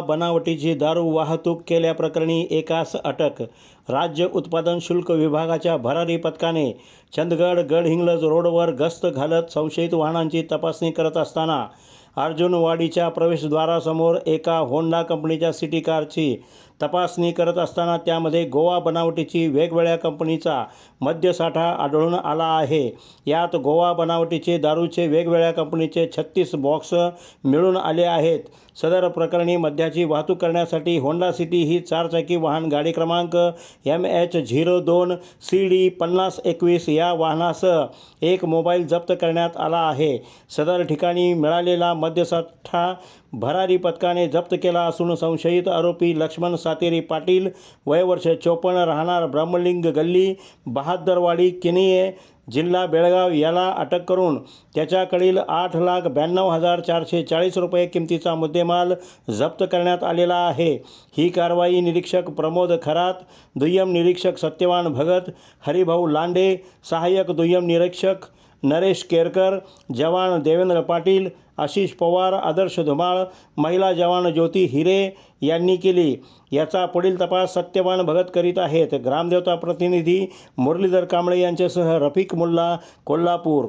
बनावटीची दारू वाहतूक केल्याप्रकरणी एकास अटक. राज्य उत्पादन शुल्क विभागाच्या भरारी पथकाने चंदगड गडहिंग्लज रोडवर गस्त घालत संशयित वाहनांची तपासणी करत असताना अर्जुनवाडीच्या प्रवेशद्वारासमोर एका होंडा कंपनीच्या सिटी कारची तपासणी करत असताना त्यामध्ये गोवा बनावटीची वेगवेगळ्या कंपनीचा मद्यसाठा आढळून आला आहे. यात गोवा बनावटीचे दारूचे वेगवेगळ्या कंपनीचे छत्तीस बॉक्स मिळून आले आहेत. सदर प्रकरणी मद्याची वाहतूक करण्यासाठी होंडा सिटी ही चारचाकी वाहन गाडी क्रमांक एम एच झिरो दोन सी डी पन्नास एकवीस या वाहनासह एक मोबाईल जप्त करण्यात आला आहे. सदर ठिकाणी मिळालेला मद्यसाठा भरारी पथकाने जप्त केला असून संशयित आरोपी लक्ष्मण सातेरी पाटील वय वर्ष चोपन्न राहणार ब्रह्मलिंग गल्ली बहादरवाडी किनिये जिल्हा बेळगाव याला अटक करून त्याच्याकडील आठ लाख ब्याण्णव हजार चारशे चाळीस रुपये किमतीचा मुद्देमाल जप्त करण्यात आलेला आहे. ही कारवाई निरीक्षक प्रमोद खरात दुय्यम निरीक्षक सत्यवान भगत हरिभाऊ लांडे सहाय्यक दुय्यम निरीक्षक नरेश केरकर जवान देवेंद्र पाटील आशिष पवार आदर्श धुमाळ महिला जवान ज्योती हिरे यांनी केली. याचा पुढील तपास सत्यवान भगत करीत आहेत. ग्रामदेवता प्रतिनिधी मुरलीधर कांबळे यांच्यासह रफिक मुल्ला कोल्हापूर.